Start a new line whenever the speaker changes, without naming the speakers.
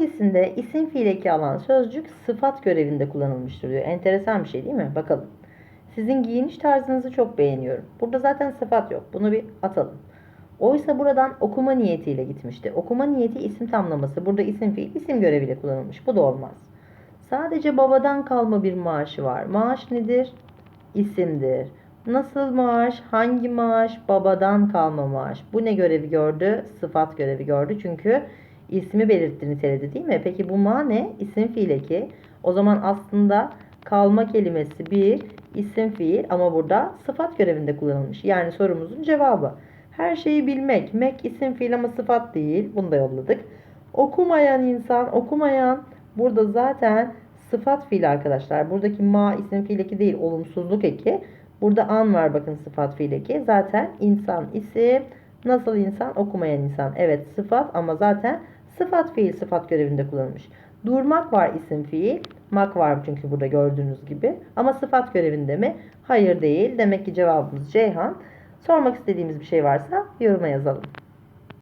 Hangisinde isim fiil eki alan sözcük sıfat görevinde kullanılmıştır diyor. Enteresan bir şey değil mi? Bakalım. Sizin giyiniş tarzınızı çok beğeniyorum. Burada zaten sıfat yok. Bunu bir atalım. Oysa buradan okuma niyetiyle gitmişti. Okuma niyeti isim tamlaması. Burada isim fiil isim göreviyle kullanılmış. Bu da olmaz. Sadece babadan kalma bir maaşı var. Maaş nedir? İsimdir. Nasıl maaş? Hangi maaş? Babadan kalma maaş. Bu ne görevi gördü? Sıfat görevi gördü. Çünkü ismi belirtti niteledi değil mi? Peki bu ma ne? İsim fiil eki. O zaman aslında kalma kelimesi bir isim fiil ama burada sıfat görevinde kullanılmış. Yani sorumuzun cevabı. Her şeyi bilmek. Mek isim fiil ama sıfat değil. Bunu da yolladık. Okumayan insan, okumayan burada zaten sıfat fiil arkadaşlar. Buradaki ma isim fiil eki değil, olumsuzluk eki. Burada an var bakın sıfat fiil eki. Zaten insan isim. Nasıl insan? Okumayan insan. Evet sıfat ama zaten sıfat fiil sıfat görevinde kullanılmış. Durmak var isim fiil. Mak var çünkü burada gördüğünüz gibi. Ama sıfat görevinde mi? Hayır değil. Demek ki cevabımız Ceyhan. Sormak istediğimiz bir şey varsa yoruma yazalım.